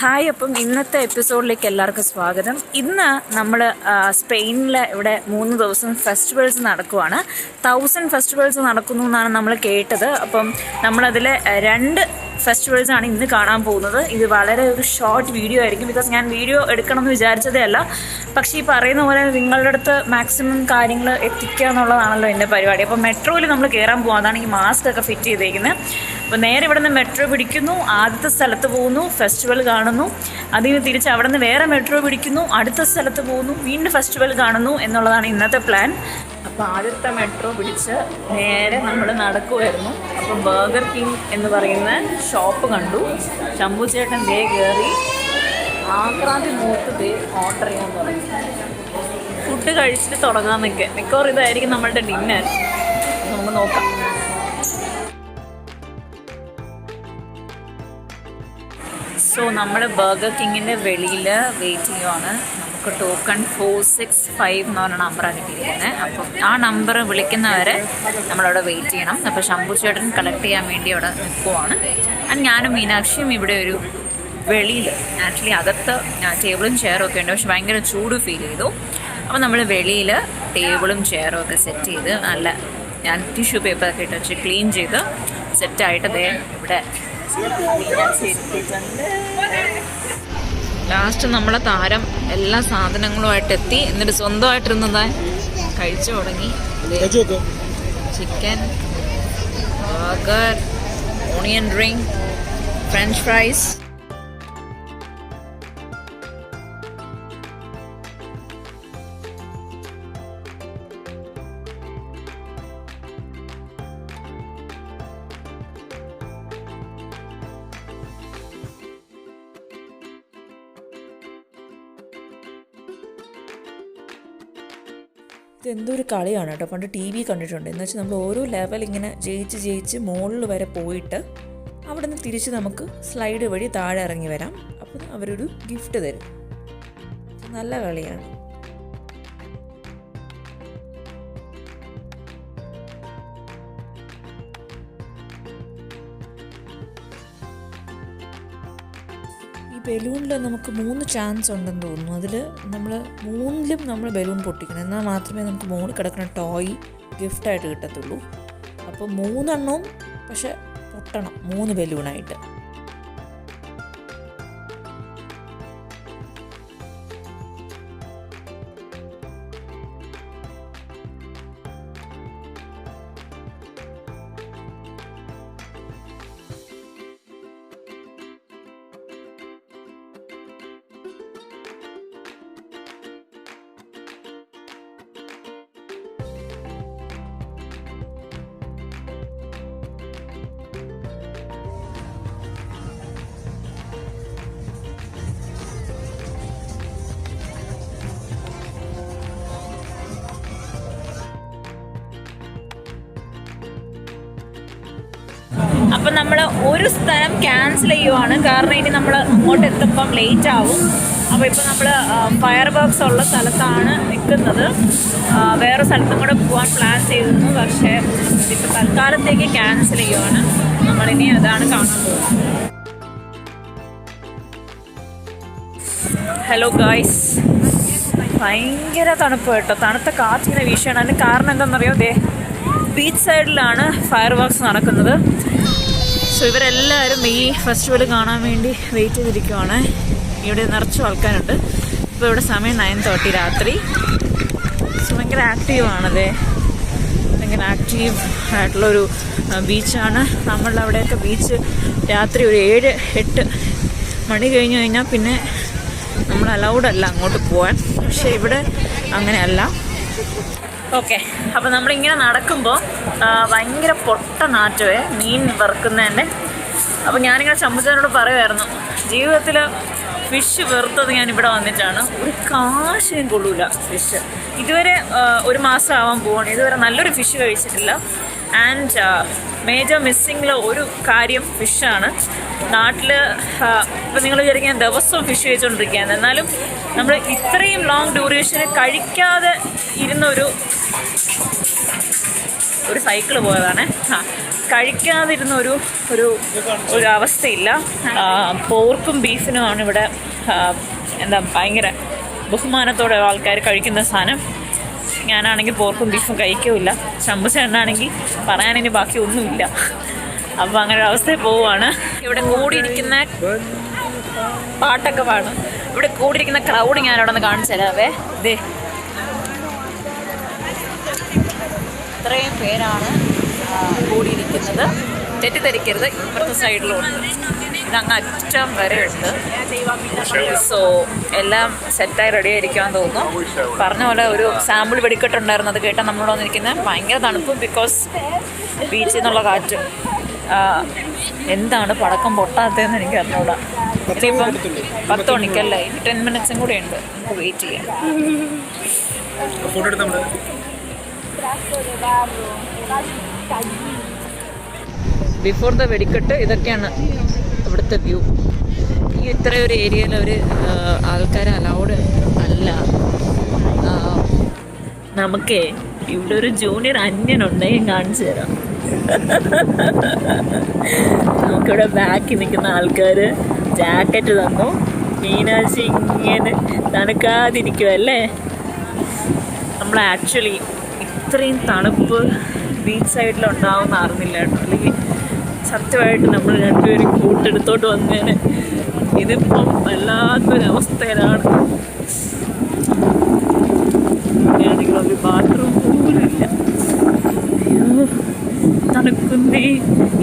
Hi അപ്പം ഇന്നത്തെ എപ്പിസോഡിലേക്ക് എല്ലാവർക്കും സ്വാഗതം. ഇന്ന് നമ്മൾ സ്പെയിനിൽ ഇവിടെ മൂന്ന് ദിവസം ഫെസ്റ്റിവൽസ് നടക്കുവാണ്. തൗസൻഡ് ഫെസ്റ്റിവൽസ് നടക്കുന്നു എന്നാണ് നമ്മൾ കേട്ടത്. അപ്പം നമ്മളതിൽ രണ്ട് ഫെസ്റ്റിവൽസ് ആണ് ഇന്ന് കാണാൻ പോകുന്നത്. ഇത് വളരെ ഒരു ഷോർട്ട് വീഡിയോ ആയിരിക്കും. ബിക്കോസ് ഞാൻ വീഡിയോ എടുക്കണം എന്ന് വിചാരിച്ചതേ അല്ല. പക്ഷേ ഈ പറയുന്ന പോലെ നിങ്ങളുടെ അടുത്ത് മാക്സിമം കാര്യങ്ങൾ എത്തിക്കുക എന്നുള്ളതാണല്ലോ എന്റെ പരിപാടി. അപ്പോൾ മെട്രോയിൽ നമ്മൾ കയറാൻ പോകും അതാണ് ഈ മാസ്ക് ഒക്കെ ഫിറ്റ് ചെയ്തേക്കുന്നത് അപ്പോൾ നേരെ ഇവിടെ നിന്ന് മെട്രോ പിടിക്കുന്നു. ആദ്യത്തെ സ്ഥലത്ത് പോകുന്നു. ഫെസ്റ്റിവൽ കാണുന്നു. അതിന് തിരിച്ച് അവിടെ നിന്ന് വേറെ മെട്രോ പിടിക്കുന്നു. അടുത്ത സ്ഥലത്ത് പോകുന്നു. വീണ്ടും ഫെസ്റ്റിവൽ കാണുന്നു എന്നുള്ളതാണ് ഇന്നത്തെ പ്ലാൻ. അപ്പോൾ ആദ്യത്തെ മെട്രോ പിടിച്ച് നേരെ നമ്മൾ നടക്കുമായിരുന്നു അപ്പോൾ ബർഗർ കിങ് എന്ന് പറയുന്ന ഷോപ്പ് കണ്ടു. ശംഭു ചേട്ടൻ ദേ കയറി ആക്രാന്തി മൂത്ത് ദേ ഓർഡർ ചെയ്യാൻ തുടങ്ങി. ഫുഡ് കഴിച്ചിട്ട് തുടങ്ങാമെന്നൊക്കെ മിക്കവാറും ഇതായിരിക്കും നമ്മളുടെ ഡിന്നർ നമുക്ക് നോക്കാം. സോ നമ്മൾ ബർഗർ കിങ്ങിന്റെ വെളിയിൽ വെയിറ്റ് ചെയ്യുവാണ്. നമുക്ക് ടോക്കൺ ഫോർ സിക്സ് ഫൈവ് എന്ന് പറഞ്ഞ നമ്പറാണ് കിട്ടിയിരിക്കുന്നത്. അപ്പം ആ നമ്പർ വിളിക്കുന്നവരെ നമ്മളവിടെ വെയിറ്റ് ചെയ്യണം. അപ്പോൾ ശംഭു ചേട്ടൻ കളക്ട് ചെയ്യാൻ വേണ്ടി അവിടെ നിൽക്കുവാണ്. ആൻഡ് ഞാനും മീനാക്ഷിയും ഇവിടെ ഒരു വെളിയിൽ ആക്ച്വലി അകത്ത് ടേബിളും ചെയറും ഒക്കെ ഉണ്ട്. പക്ഷെ ഭയങ്കര ചൂട് ഫീൽ ചെയ്തു. അപ്പോൾ നമ്മൾ വെളിയിൽ ടേബിളും ചെയറും ഒക്കെ സെറ്റ് ചെയ്ത് നല്ല ഞാൻ ടിഷ്യൂ പേപ്പറൊക്കെ ഇട്ട് വെച്ച് ക്ലീൻ ചെയ്ത് സെറ്റായിട്ട് ദേ ഇവിടെ ലാസ്റ്റ് നമ്മളെ താരം എല്ലാ സാധനങ്ങളുമായിട്ട് എത്തി എന്നിട്ട് സ്വന്തമായിട്ടിരുന്നതാ കഴിച്ചു തുടങ്ങി. Chicken burger onion ring French fries ഇതെന്തോ ഒരു കളിയാണ് കേട്ടോ. പണ്ട് ടി വി കണ്ടിട്ടുണ്ട്. എന്ന് വെച്ചാൽ നമ്മൾ ഓരോ ലെവൽ ഇങ്ങനെ ജയിച്ച് ജയിച്ച് മുകളിൽ വരെ പോയിട്ട് അവിടെ നിന്ന് തിരിച്ച് നമുക്ക് സ്ലൈഡ് വഴി താഴെ ഇറങ്ങി വരാം. അപ്പം അവരൊരു ഗിഫ്റ്റ് തരും. നല്ല കളിയാണ്. ബലൂണിൽ നമുക്ക് മൂന്ന് ചാൻസ് ഉണ്ടെന്ന് തോന്നുന്നു. അതിൽ നമ്മൾ മൂന്നിലും നമ്മൾ ബലൂൺ പൊട്ടിക്കണം. എന്നാൽ മാത്രമേ നമുക്ക് മുകളിൽ കിടക്കുന്ന ടോയ് ഗിഫ്റ്റായിട്ട് കിട്ടത്തുള്ളൂ. അപ്പോൾ മൂന്നെണ്ണവും പക്ഷെ പൊട്ടണം. മൂന്ന് ബലൂണായിട്ട്. അപ്പം നമ്മൾ ഒരു സ്ഥലം ക്യാൻസൽ ചെയ്യുവാണ്. കാരണം ഇനി നമ്മൾ അങ്ങോട്ട് എത്തുമ്പം ലേറ്റ് ആവും. അപ്പോൾ ഇപ്പോൾ നമ്മൾ ഫയർ വർക്ക്സ് ഉള്ള സ്ഥലത്താണ് നിൽക്കുന്നത് വേറെ സ്ഥലത്തും കൂടെ പോകാൻ പ്ലാൻ ചെയ്തിരുന്നു. പക്ഷേ ഇപ്പോൾ തൽക്കാലത്തേക്ക് ക്യാൻസൽ ചെയ്യുവാണ്. നമ്മളിനി അതാണ് കാണാൻ പോകുന്നത്. ഹലോ ഗായ്സ് ഭയങ്കര തണുപ്പ് കേട്ടോ. തണുത്ത കാറ്റിങ്ങനെ വീശുകയാണ് അതിന് കാരണം എന്താണെന്നറിയോ? ദേ ബീച്ച് സൈഡിലാണ് ഫയർ വർക്ക്സ് നടക്കുന്നത്. സോ ഇവരെല്ലാവരും ഈ ഫെസ്റ്റിവൽ കാണാൻ വേണ്ടി വെയിറ്റ് ചെയ്തിരിക്കുവാണ്. ഇവിടെ നിറച്ചും ആൾക്കാരുണ്ട്. ഇപ്പോൾ ഇവിടെ സമയം നയൻ തേർട്ടി രാത്രി. സോ ഭയങ്കര ആക്റ്റീവാണത് ഭയങ്കര ആക്റ്റീവ് ആയിട്ടുള്ളൊരു ബീച്ചാണ് നമ്മളുടെ അവിടെയൊക്കെ ബീച്ച് രാത്രി ഒരു ഏഴ് എട്ട് മണി കഴിഞ്ഞ് കഴിഞ്ഞാൽ പിന്നെ നമ്മൾ അലൗഡ് അല്ല അങ്ങോട്ട് പോകാൻ പക്ഷേ ഇവിടെ അങ്ങനെയല്ല. ഓക്കെ. അപ്പോൾ നമ്മളിങ്ങനെ നടക്കുമ്പോൾ ഭയങ്കര പൊട്ട നാറ്റമേ മീൻ വറുക്കുന്നതിന്റെ അപ്പോൾ ഞാനിങ്ങനെ ചമ്മച്ചനോട് പറയുമായിരുന്നു ജീവിതത്തിൽ ഫിഷ് വെറുത്തത് ഞാൻ ഇവിടെ വന്നിട്ടാണ്. ഒരു കാശിനും കൊള്ളൂല ഫിഷ് ഇതുവരെ ഒരു മാസം ആവാൻ പോവാണ്. ഇതുവരെ നല്ലൊരു ഫിഷ് കഴിച്ചിട്ടില്ല. ആൻഡ് മേജർ മിസ്സിങ്ങിലെ ഒരു കാര്യം ഫിഷാണ് നാട്ടിൽ ഇപ്പം നിങ്ങൾ വിചാരിക്കാൻ ദിവസവും ഫിഷ് കഴിച്ചുകൊണ്ടിരിക്കുകയാണ് എന്നാലും നമ്മൾ ഇത്രയും ലോങ് ഡ്യൂറേഷന് കഴിക്കാതെ ഇരുന്ന ഒരു സൈക്കിൾ പോയതാണ്. കഴിക്കാതിരുന്ന ഒരു ഒരു ഒരു അവസ്ഥയില്ല. പോർക്കും ബീഫിനുമാണ് ഇവിടെ എന്താ ഭയങ്കര ബഹുമാനത്തോടെ ആൾക്കാർ കഴിക്കുന്ന സാധനം. ഞാനാണെങ്കിൽ പോർക്കും ബീഫും കഴിക്കില്ല. ശമ്പുചേട്ടനാണെങ്കിൽ പറയാനിനി ബാക്കി ഒന്നുമില്ല അപ്പോൾ അങ്ങനെ ഒരു അവസ്ഥയിൽ പോവുകയാണ്. ഇവിടെ കൂടിയിരിക്കുന്ന പാട്ടൊക്കെ പാടും. ഇവിടെ കൂടിയിരിക്കുന്ന ക്രൗഡ് ഞാൻ നിന്ന് കാണിച്ചു തരാവേ ഇതേ ഇത്രയും പേരാണ് കൂടിയിരിക്കുന്നത്. തെറ്റിദ്ധരിക്കരുത് ഇപ്പുറത്തെ സൈഡിലുണ്ട് ഇതങ്ങ് അറ്റം വരെ ഉണ്ട് സോ എല്ലാം സെറ്റായി റെഡി ആയിരിക്കാൻ തോന്നുന്നു. പറഞ്ഞ പോലെ ഒരു സാമ്പിൾ വെടിക്കെട്ടുണ്ടായിരുന്നു. അത് കേട്ടാൽ നമ്മളോട് വന്നിരിക്കുന്നത് ഭയങ്കര തണുപ്പും ബിക്കോസ് ബീച്ചിൽ നിന്നുള്ള കാറ്റും. എന്താണ് പടക്കം പൊട്ടാത്തതെന്ന് എനിക്ക് അറിഞ്ഞൂടാ. ഇനിയിപ്പം പത്ത് മണിക്കല്ലേ? ഇനി ടെൻ മിനിറ്റ്സും കൂടെ ഉണ്ട്. വെയിറ്റ് ചെയ്യാം. ബിഫോർ ദ വെടിക്കെട്ട് ഇതൊക്കെയാണ് ഇവിടുത്തെ വ്യൂ ഈ ഇത്ര ഒരു ഏരിയയിൽ ഒരു ആൾക്കാർ അലൗഡ് അല്ല. നമുക്കേ ഇവിടെ ഒരു ജൂനിയർ അന്യനുണ്ടെങ്കിൽ കാണിച്ചു തരാം. നമുക്കിവിടെ ബാക്കിൽ നിൽക്കുന്ന ആൾക്കാർ ജാക്കറ്റ് തന്നു. മീനാശി ഇങ്ങനെ തണുക്കാതിരിക്കുമല്ലേ നമ്മൾ ആക്ച്വലി ഇത്രയും തണുപ്പ് ബീച്ച് സൈഡിൽ ഉണ്ടാവുന്ന അറിഞ്ഞില്ല കേട്ടോ. അല്ലെങ്കിൽ സത്യമായിട്ട് നമ്മൾ രണ്ടുപേരും കൂട്ടെടുത്തോട്ട് വന്നേനെ. ഇതിപ്പം വല്ലാത്തൊരവസ്ഥയിലാണ് ഇവിടെയാണെങ്കിൽ ഒരു ബാത്റൂം ഇല്ല. തണുക്കുന്നി.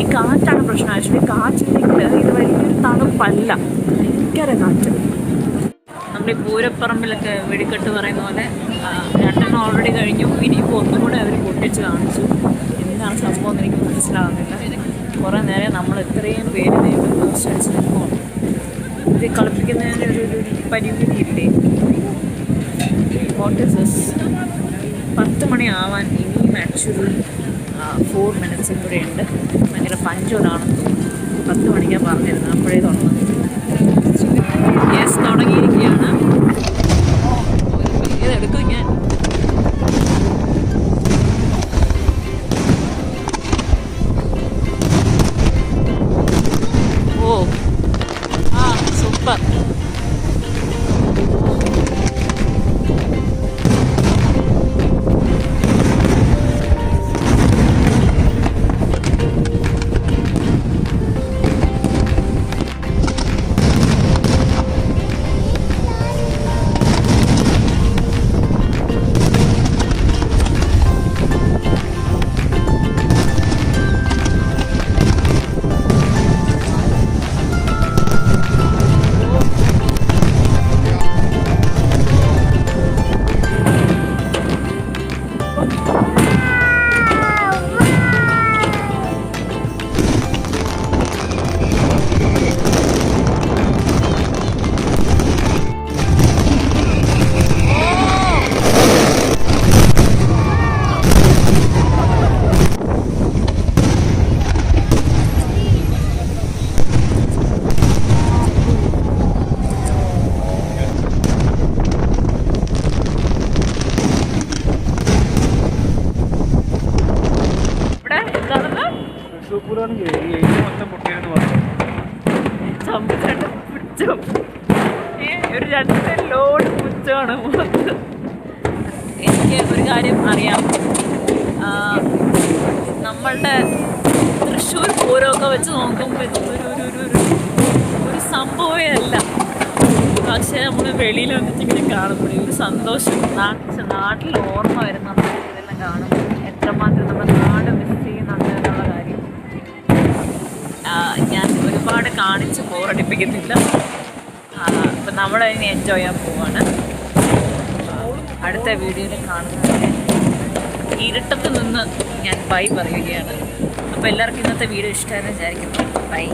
ഈ കാറ്റാണ് പ്രശ്നം. ആക്ച്വലി കാറ്റില്ലെങ്കിൽ ഇത് വലിയൊരു തണുപ്പല്ല. ഭയങ്കര കാറ്റ്. പൂരപ്പറമ്പിലൊക്കെ വെടിക്കെട്ട് പറയുന്ന പോലെ രണ്ടെണ്ണം ഓൾറെഡി കഴിഞ്ഞു. ഇനിയിപ്പോൾ ഒന്നും കൂടെ അവർ പൊട്ടിച്ച് കാണിച്ചു. എന്താണ് സംഭവം എന്ന് എനിക്ക് മനസ്സിലാകുന്നില്ല കുറേ നേരം നമ്മൾ ഇത്രയും പേര് അടിച്ച് നിൽക്കുവാണ് ഇത് കളിപ്പിക്കുന്നതിന് ഒരു ഒരു പരിമിതി ഇല്ലേ വാട്ട് ഇസ് ദിസ് പത്ത് മണിയാവാൻ ഇനിയും ആക്ച്വലി ഫോർ മിനിറ്റ്സും കൂടെ ഉണ്ട്. ഭയങ്കര തോന്നുന്നു. പത്ത് മണിക്കാണ് പറഞ്ഞിരുന്നത്. അപ്പോഴേ തുടങ്ങുന്നത് പുച്ഛം ഒരു രണ്ട് ലോഡ് പുച്ഛമാണ് എനിക്ക് ഒരു കാര്യം അറിയാം. നമ്മളുടെ തൃശ്ശൂർ പൂരമൊക്കെ വെച്ച് നോക്കുമ്പോൾ ഒരു ഒരു ഒരു ഒരു സംഭവമേ അല്ല. പക്ഷേ നമ്മൾ വെളിയിൽ വന്നിട്ട് ഇങ്ങനെ കാണുമ്പോൾ ഒരു സന്തോഷം. നാട്ടിൽ ഓർമ്മ വരുന്ന ഇതെല്ലാം കാണുമ്പോൾ എത്രമാത്രം നമ്മുടെ കാണിച്ച് ബോറടിപ്പിക്കുന്നില്ല അപ്പം നമ്മൾ ഇനി എൻജോയ് ചെയ്യാൻ പോവാണ്. അടുത്ത വീഡിയോയിൽ കാണുന്നവരെ ഇരുട്ടത്ത് നിന്ന് ഞാൻ ബൈ പറയുകയാണ്. അപ്പോൾ എല്ലാവർക്കും ഇന്നത്തെ വീഡിയോ ഇഷ്ടമായെന്ന് വിചാരിക്കുന്നു. ബൈ